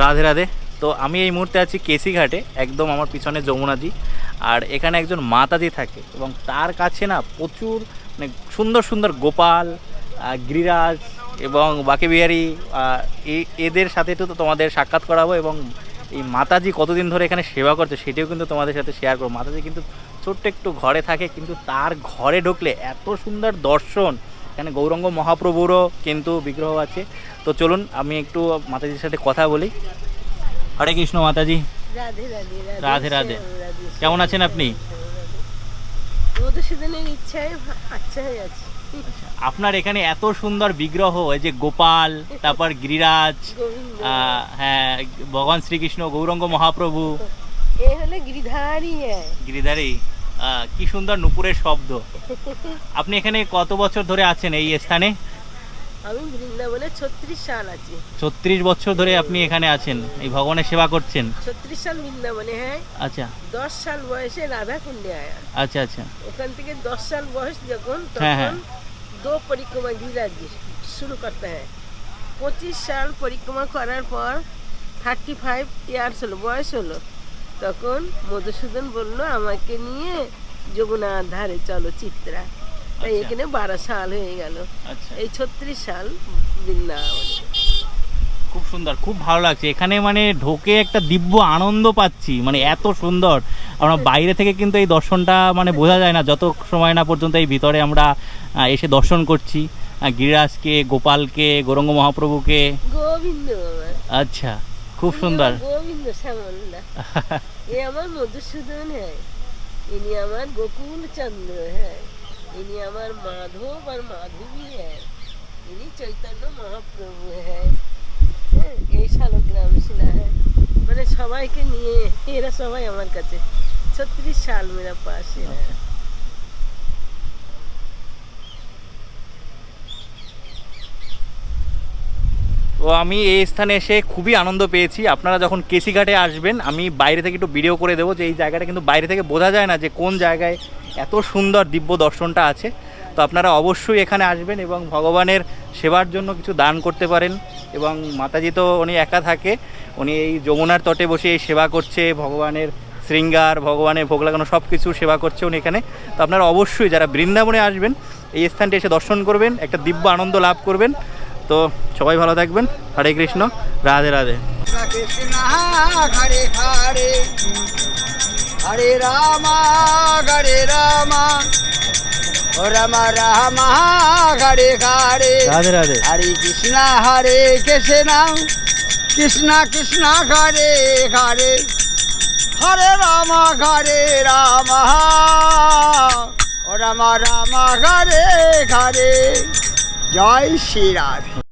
রাধে রাধে। তো আমি এই মুহূর্তে আছি কেসি ঘাটে একদম আমার পিছনে যমুনাজি। আর এখানে একজন মাতাজি থাকে এবং তার কাছে না প্রচুর মানে সুন্দর সুন্দর গোপাল গিরিরাজ এবং বাকে বিহারি এদের সাথে একটু তো তোমাদের সাক্ষাৎ করাবো এবং এই মাতাজি কতদিন ধরে এখানে সেবা করছে সেটিও কিন্তু তোমাদের সাথে শেয়ার করব। মাতাজি কিন্তু ছোট্ট একটু ঘরে থাকে, কিন্তু তার ঘরে ঢুকলে এত সুন্দর দর্শন এখানে গৌরঙ্গ মহাপ্রভুরও কিন্তু বিগ্রহ আছে। তো চলুন আমি একটু মাতাজির সাথে কথা বলি। হরে কৃষ্ণ মাতাজি। রাধে রাধে। কেমন আছেন আপনি? আচ্ছা আছে আপনার এখানে এত সুন্দর বিগ্রহ যে গোপাল তারপর গিরিরাজ হ্যাঁ ভগবান শ্রীকৃষ্ণ গৌরঙ্গ মহাপ্রভু। এ হলো গিরিধারী। গিরিধারী। কি সুন্দর নুপুরের শব্দ। আপনি এখানে কত বছর ধরে আছেন এই স্থানে? আমি বৃন্দাবনে ছত্রিশ সাল আছি। ছত্রিশ বছর ধরে আপনি এখানে আছেন এই ভগবানের সেবা করছেন। ছত্রিশ সাল বৃন্দাবনে হ্যাঁ। আচ্ছা। দশ সাল বয়সে রাধা কুণ্ডে আয়া। আচ্ছা আচ্ছা। ওখান থেকে দশ সাল বয়স যখন হ্যাঁ, হ্যাঁ। তখন দো পরিক্রমা গিরিরাজ শুরু করতে হয়। পঁচিশ সাল পরিক্রমা করার পর থার্টি ফাইভ ইয়ার্স হলো বয়স হলো। তখন মধুসূদন বলল আমাকে নিয়ে যমুনার ধারে চলো চিত্রা। তাই আচ্ছা। এখানে বারো সাল হয়ে গেল। আচ্ছা। এই ছত্রিশ সাল বৃন্দাবনে। খুব সুন্দর খুব ভালো লাগছে। এখানে মানে ঢোকে একটা দিব্য আনন্দ পাচ্ছি মানে এত সুন্দর। আমরা বাইরে থেকে কিন্তু এই দর্শনটা মানে বোঝা যায় না যত সময় না পর্যন্ত এই ভিতরে আমরা এসে দর্শন করছি। গিরিরাজকে গোপালকে গৌরঙ্গ মহাপ্রভুকে। গোবিন্দ আচ্ছা খুব সুন্দর। শ্যামলদা এ আমার মধুসূদন হ্যাঁ ইনি আমার গোকুল চন্দ্র হ্যাঁ ইনি আমার মাধব আর মাধবী হ্যাঁ ইনি চৈতন্য মহাপ্রভু হ্যাঁ হ্যাঁ এই শালগ্রাম শিলা হ্যাঁ মানে সবাইকে নিয়ে এরা সবাই আমার কাছে ছত্রিশ সাল মেরা পাশে হ্যাঁ তো আমি এই স্থানে এসে খুবই আনন্দ পেয়েছি। আপনারা যখন কেসিঘাটে আসবেন, আমি বাইরে থেকে একটু ভিডিও করে দেবো যে এই জায়গাটা কিন্তু বাইরে থেকে বোঝা যায় না যে কোন জায়গায় এত সুন্দর দিব্য দর্শনটা আছে। তো আপনারা অবশ্যই এখানে আসবেন এবং ভগবানের সেবার জন্য কিছু দান করতে পারেন এবং মাতাজি তো উনি একা থাকে, উনি এই যমুনার তটে বসে এই সেবা করছে, ভগবানের শৃঙ্গার, ভগবানের ভোগ লাগানো সব কিছু সেবা করছে উনি এখানে। তো আপনারা অবশ্যই যারা বৃন্দাবনে আসবেন, এই স্থানটি এসে দর্শন করবেন, একটা দিব্য আনন্দ লাভ করবেন। তো সবাই ভালো থাকবেন। হরে কৃষ্ণ রাধে রাধে। কৃষ্ণ হরে হরে হরে রাম রাম রাম রাম হরে হরে রাধে রাধে। হরে কৃষ্ণ হরে কৃষ্ণ কৃষ্ণ কৃষ্ণ হরে হরে। হরে রাম হরে রাম। রাম রাম হরে হরে। জয় শ্রী রাধে।